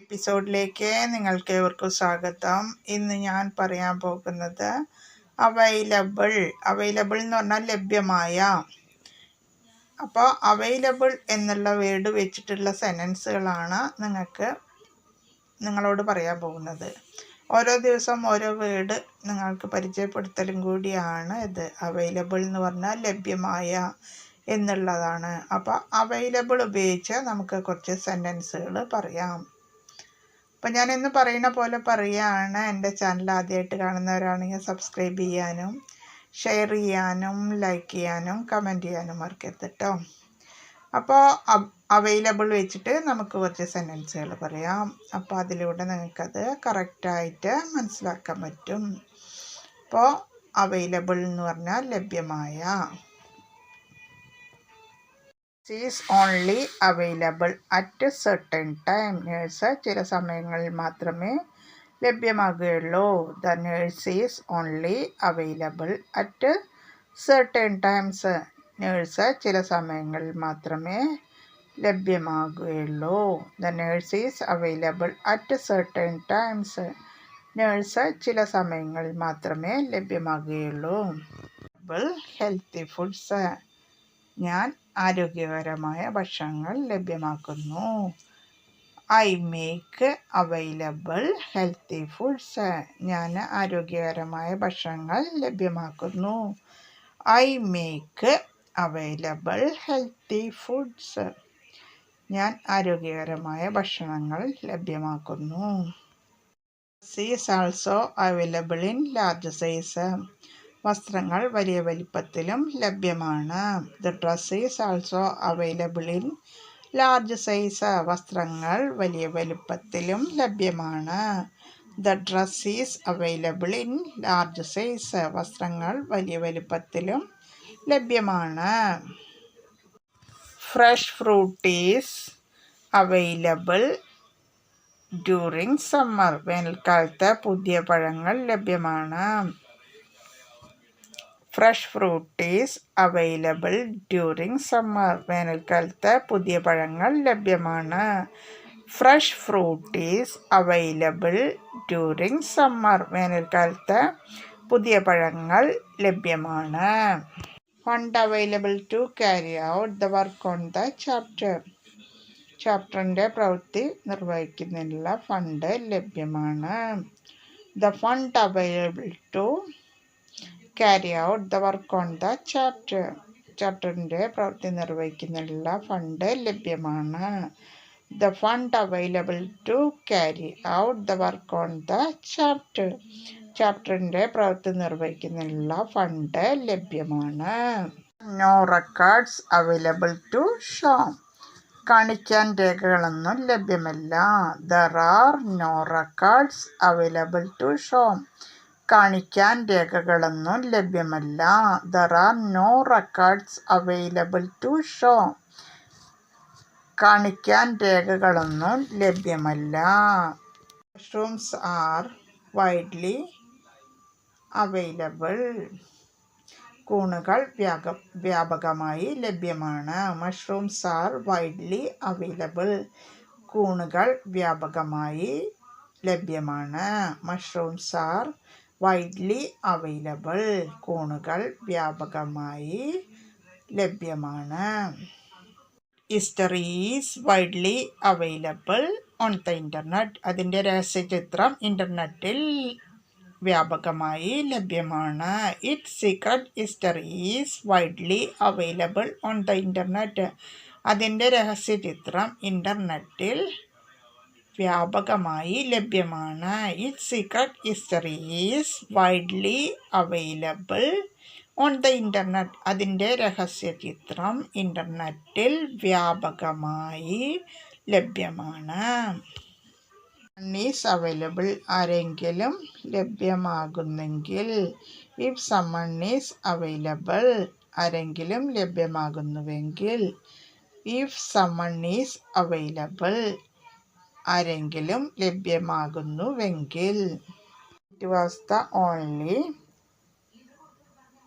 എപ്പിസോഡിലേക്ക് നിങ്ങൾക്ക് ഏവർക്കും സ്വാഗതം. ഇന്ന് ഞാൻ പറയാൻ പോകുന്നത് അവൈലബിൾ അവൈലബിൾ എന്ന് പറഞ്ഞാൽ ലഭ്യമായ. അപ്പോൾ അവൈലബിൾ എന്നുള്ള വേർഡ് വെച്ചിട്ടുള്ള സെനൻസുകളാണ് നിങ്ങൾക്ക് നിങ്ങളോട് പറയാൻ പോകുന്നത്. ഓരോ ദിവസം ഓരോ വേർഡ് നിങ്ങൾക്ക് പരിചയപ്പെടുത്തലും കൂടിയാണ് ഇത്. അവൈലബിൾ എന്ന് പറഞ്ഞാൽ ലഭ്യമായ എന്നുള്ളതാണ്. അപ്പോൾ അവൈലബിൾ ഉപയോഗിച്ച് നമുക്ക് കുറച്ച് സെന്റൻസുകൾ പറയാം. അപ്പം ഞാൻ ഇന്ന് പറയുന്ന പോലെ പറയുകയാണ് എന്റെ ചാനൽ ആദ്യമായിട്ട് കാണുന്നവരാണെങ്കിൽ സബ്സ്ക്രൈബ് ചെയ്യാനും ഷെയർ ചെയ്യാനും ലൈക്ക് ചെയ്യാനും കമന്റ് ചെയ്യാനും മറക്കരുത് കേട്ടോ അപ്പോൾ അവൈലബിൾ വെച്ചിട്ട് നമുക്ക് കുറച്ച് സെന്റൻസുകൾ പറയാം. അപ്പോൾ അതിലൂടെ നിങ്ങൾക്കത് കറക്റ്റായിട്ട് മനസ്സിലാക്കാൻ പറ്റും. അപ്പോൾ അവൈലബിൾ എന്ന് പറഞ്ഞാൽ ലഭ്യമായ is only available at certain time nurse ചില സമയങ്ങളിൽ മാത്രമേ ലഭ്യമാകുകയുള്ളൂ. The nurse is only available at certain times nurse ചില സമയങ്ങളിൽ മാത്രമേ ലഭ്യമാകുകയുള്ളൂ. The nurse is available at certain times nurse ചില സമയങ്ങളിൽ മാത്രമേ ലഭ്യമാകുകയുള്ളൂ. ഹെൽത്തി ഫുഡ്സ് ഞാൻ ആരോഗ്യകരമായ ഭക്ഷണങ്ങൾ ലഭ്യമാക്കുന്നു. I make available healthy foods. ഞാൻ ആരോഗ്യകരമായ ഭക്ഷണങ്ങൾ ലഭ്യമാക്കുന്നു. I make available healthy foods. ഞാൻ ആരോഗ്യകരമായ ഭക്ഷണങ്ങൾ ലഭ്യമാക്കുന്നു. Sizes also available in large size വസ്ത്രങ്ങൾ വലിയ വലിപ്പത്തിലും ലഭ്യമാണ്. The dress is also available in large size വസ്ത്രങ്ങൾ വലിയ വലിപ്പത്തിലും ലഭ്യമാണ്. The dress is available in large size വസ്ത്രങ്ങൾ വലിയ വലിപ്പത്തിലും ലഭ്യമാണ്. Fresh fruit is available during summer വേനൽക്കാലത്ത് പുതിയ പഴങ്ങൾ ലഭ്യമാണ്. Fresh fruit is available during summer. വേനൽക്കാലത്ത് പുതിയ പഴങ്ങൾ ലഭ്യമാണ്. Fresh fruit is available during summer. വേനൽക്കാലത്ത് പുതിയ പഴങ്ങൾ ലഭ്യമാണ്. Fund available to carry out the work on the chapter. ചാപ്റ്ററിന്റെ പ്രവൃത്തി നിർവഹിക്കുന്നതിനുള്ള ഫണ്ട് ലഭ്യമാണ്. The fund available to carry out the work on the chapter ചാപ്റ്ററിന്റെ പ്രവൃത്തി നിർവഹിക്കുന്നതിനുള്ള ഫണ്ട് ലഭ്യമാണ്. The fund available to carry out the work on the chapter ചാപ്റ്ററിന്റെ പ്രവൃത്തി നിർവഹിക്കുന്നതിനുള്ള fund ലഭ്യമാണ്. No records available to show കാണിക്കാൻ രേഖകളൊന്നും ലഭ്യമല്ല. There are no records available to show കാണിക്കാൻ രേഖകളൊന്നും ലഭ്യമല്ല. There are no records available to show കാണിക്കാൻ രേഖകളൊന്നും ലഭ്യമല്ല. മഷ്റൂംസ് ആർ വൈഡ്ലി അവൈലബിൾ കൂണുകൾ വ്യാപ വ്യാപകമായി ലഭ്യമാണ്. മഷ്റൂംസ് ആർ വൈഡ്ലി അവൈലബിൾ കൂണുകൾ വ്യാപകമായി ലഭ്യമാണ്. മഷ്റൂംസ് ആർ വൈഡ്ലി അവൈലബിൾ കൂണുകൾ വ്യാപകമായി ലഭ്യമാണ്. History is widely available on the internet അതിന്റെ രഹസ്യചിത്രം ഇന്റർനെറ്റിൽ വ്യാപകമായി ലഭ്യമാണ്. It secret history is widely available on the internet അതിന്റെ രഹസ്യചിത്രം ഇന്റർനെറ്റിൽ വ്യാപകമായി ലഭ്യമാണ്. It secret history is widely available on the internet അതിന്റെ രഹസ്യ ചിത്രം ഇന്റർനെറ്റിൽ വ്യാപകമായി ലഭ്യമാണ്. ഈസ് അവൈലബിൾ ആരെങ്കിലും ലഭ്യമാകുന്നെങ്കിൽ ഇഫ് സമൺ ഈസ് അവൈലബിൾ ആരെങ്കിലും ലഭ്യമാകുന്നുവെങ്കിൽ ഇഫ് സമൺ ഈസ് അവൈലബിൾ ആരെങ്കിലും ലഭ്യമാകുന്നുവെങ്കിൽ it was the only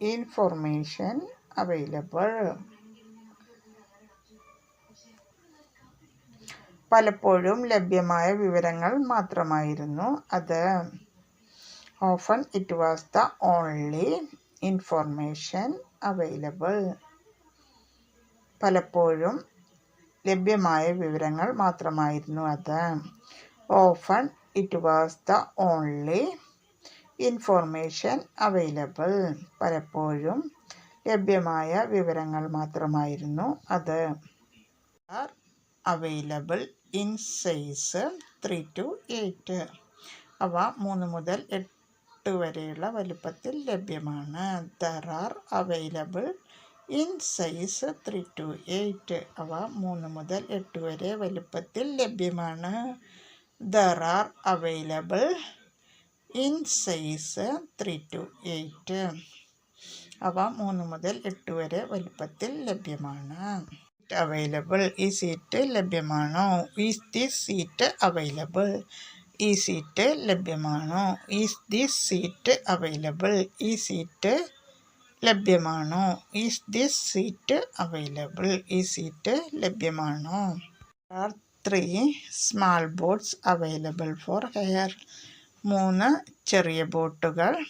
information available പലപ്പോഴും ലഭ്യമായ വിവരങ്ങൾ മാത്രമായിരുന്നു അത്. Often it was the only information available പലപ്പോഴും ലഭ്യമായ വിവരങ്ങൾ മാത്രമായിരുന്നു അത്. Often it was the only information available പലപ്പോഴും ലഭ്യമായ വിവരങ്ങൾ മാത്രമായിരുന്നു അത്. Are available in size three to eight അവ മൂന്ന് മുതൽ എട്ട് വരെയുള്ള വലുപ്പത്തിൽ ലഭ്യമാണ്. There are available in size three to eight അവ മൂന്ന് മുതൽ എട്ട് വരെ വലുപ്പത്തിൽ ലഭ്യമാണ്. There are available in size three to eight അവ മൂന്ന് മുതൽ എട്ട് വരെ വലുപ്പത്തിൽ ലഭ്യമാണ്. അവൈലബിൾ ഈ സീറ്റ് ലഭ്യമാണോ? ഈസ് ദിസ് സീറ്റ് അവൈലബിൾ ഈ സീറ്റ് ലഭ്യമാണോ? ഈസ് ദിസ് സീറ്റ് അവൈലബിൾ ഈ സീറ്റ് ലഭ്യമാണോ? ഈസ് ദിസ് സീറ്റ് അവൈലബിൾ ഈ സീറ്റ് ലഭ്യമാണോ? Three small boats available for hire മൂന്ന് ചെറിയ ബോട്ടുകൾ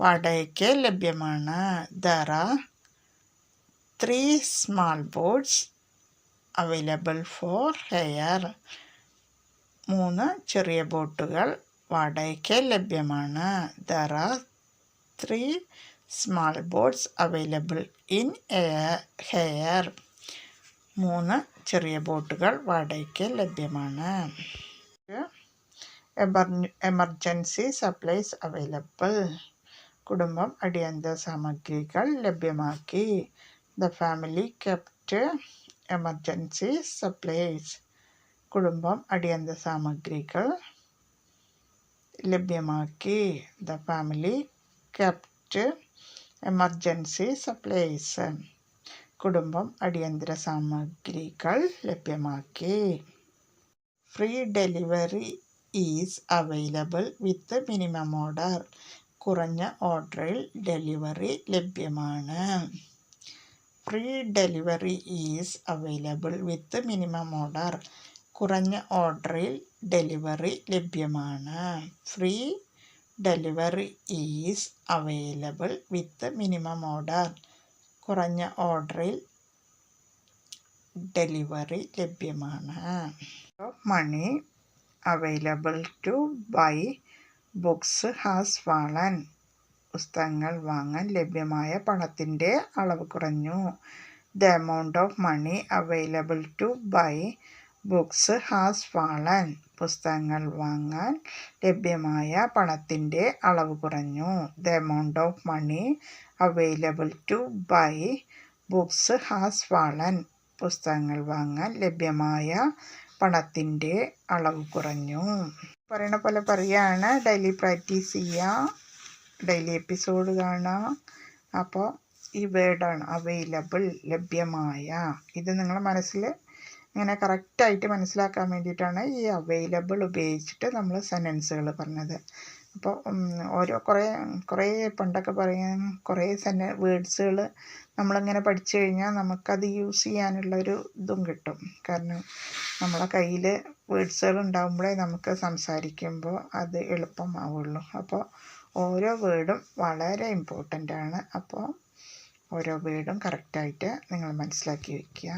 വാടകയ്ക്ക് ലഭ്യമാണ്. There three small boats available for hire മൂന്ന് ചെറിയ ബോട്ടുകൾ വാടകയ്ക്ക് ലഭ്യമാണ്. There three small boats available in hire മൂന്ന് ചെറിയ ബോട്ടുകൾ വാടകയ്ക്ക് ലഭ്യമാണ്. എമർജൻസി സപ്ലൈസ് അവൈലബിൾ കുടുംബം അടിയന്തര സാമഗ്രികൾ ലഭ്യമാക്കി. The family kept emergency supplies കുടുംബം അടിയന്തര സാമഗ്രികൾ ലഭ്യമാക്കി. The family kept emergency supplies കുടുംബം അടിയന്തര സാമഗ്രികൾ ലഭ്യമാക്കി. Free delivery is available with minimum order കുറഞ്ഞ ഓർഡറിൽ ഡെലിവറി ലഭ്യമാണ്. Free delivery is available with minimum order കുറഞ്ഞ ഓർഡറിൽ ഡെലിവറി ലഭ്യമാണ്. Free delivery is available with minimum order. കുറഞ്ഞ ഓർഡറിൽ ഡെലിവറി ലഭ്യമാണ്. Money available to buy books has fallen. പുസ്തകങ്ങൾ വാങ്ങാൻ ലഭ്യമായ പണത്തിന്റെ അളവ് കുറഞ്ഞു. The amount of money available to buy books has fallen. പുസ്തകങ്ങൾ വാങ്ങാൻ ലഭ്യമായ പണത്തിന്റെ അളവ് കുറഞ്ഞു. The amount of money available to buy books has fallen പുസ്തകങ്ങൾ വാങ്ങാൻ ലഭ്യമായ പണത്തിന്റെ അളവ് കുറഞ്ഞു. പറയണ പോലെ പറയുകയാണ് ഡെയിലി പ്രാക്ടീസ് ചെയ്യുക ഡെയിലി എപ്പിസോഡ് കാണുക അപ്പോൾ ഈ വേർഡാണ് അവൈലബിൾ ലഭ്യമായ. ഇത് നിങ്ങളുടെ മനസ്സിൽ ഇങ്ങനെ കറക്റ്റായിട്ട് മനസ്സിലാക്കാൻ വേണ്ടിയിട്ടാണ് ഈ അവൈലബിൾ ഉപയോഗിച്ചിട്ട് നമ്മൾ സെന്റൻസുകൾ പറഞ്ഞത്. അപ്പോൾ ഓരോ കുറേ കുറേ പണ്ടൊക്കെ പറയാൻ കുറേ സെന്റ വേർഡ്സുകൾ നമ്മളിങ്ങനെ പഠിച്ചു കഴിഞ്ഞാൽ നമുക്കത് യൂസ് ചെയ്യാനുള്ളൊരു ഇതും കിട്ടും. കാരണം നമ്മളെ കയ്യിൽ വേർഡ്സുകൾ ഉണ്ടാകുമ്പോഴേ നമുക്ക് സംസാരിക്കുമ്പോൾ അത് എളുപ്പമാവുള്ളൂ. അപ്പോൾ ഓരോ വേർഡും വളരെ ഇമ്പോർട്ടന്റ് ആണ്. അപ്പോൾ ഓരോ വേർഡും കറക്റ്റായിട്ട് നിങ്ങൾ മനസ്സിലാക്കി വയ്ക്കുക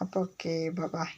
അപ്പോൾ ഓക്കെ ബൈ